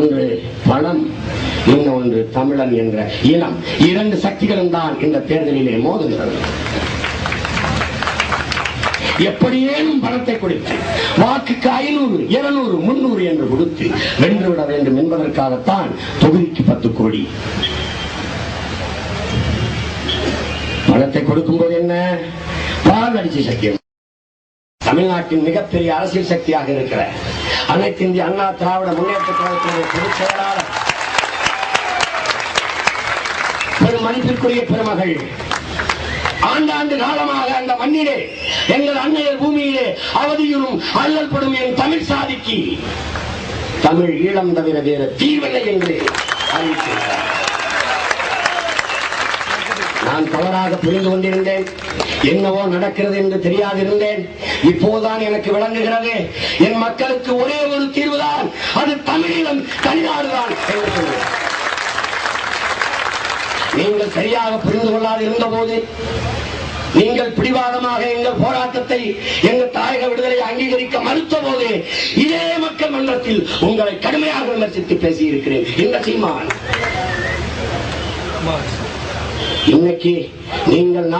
ஒன்று பணம் இன்னொன்று தமிழன் என்ற இனம். இரண்டு சக்திகளும் தான் இந்த தேர்தலிலே மோதுகிறது எப்படியேனும் பணத்தை கொடுத்து வாக்குக்கு ஐநூறு இருநூறு முன்னூறு என்று கொடுத்து வென்றுவிட வேண்டும் என்பதற்காகத்தான் தொகுதிக்கு பத்து கோடி. பணத்தை கொடுக்கும்போது என்ன? பால் அடிச்சு சக்கியம் தமிழ்நாட்டின் மிகப்பெரிய அரசியல் சக்தியாக இருக்கிற அனைத்து இந்திய அண்ணா திராவிட முன்னேற்ற கழகத்தினுடைய பொதுச் செயலாளர் பெரும் மதிப்பிற்குரிய பெருமகள் ஆண்டாண்டு காலமாக அந்த மண்ணிலே எங்கள் அன்னையர் பூமியிலே அவதியுறும் அல்லல் படும் என் தமிழ் சாதிக்கு தமிழ் ஈழம் தவிர வேறு தீர்வில்லை என்று அறிவித்தார் நான் தவறாக புரிந்து கொண்டிருந்தேன். என்னவோ நடக்கிறது என்று தெரியாதிருந்தேன். இப்போதுதான் எனக்கு விளங்குகிறது. என் மக்களுக்கு ஒரே ஒரு தீர்வுதான். அது தமிழீழம் தனிநாடுதான் என்று நீங்கள் சரியாக புரிந்து கொள்ளாது இருந்த போது நீங்கள் பிடிவாதமாக எங்கள் போராட்டத்தை எங்கள் தாயக விடுதலை அங்கீகரிக்க மறுத்த போது இதே மக்கள் மன்றத்தில் உங்களை கடுமையாக விமர்சித்து பேசியிருக்கிறேன். இந்த சீமான்? இன்னைக்கு நீங்கள்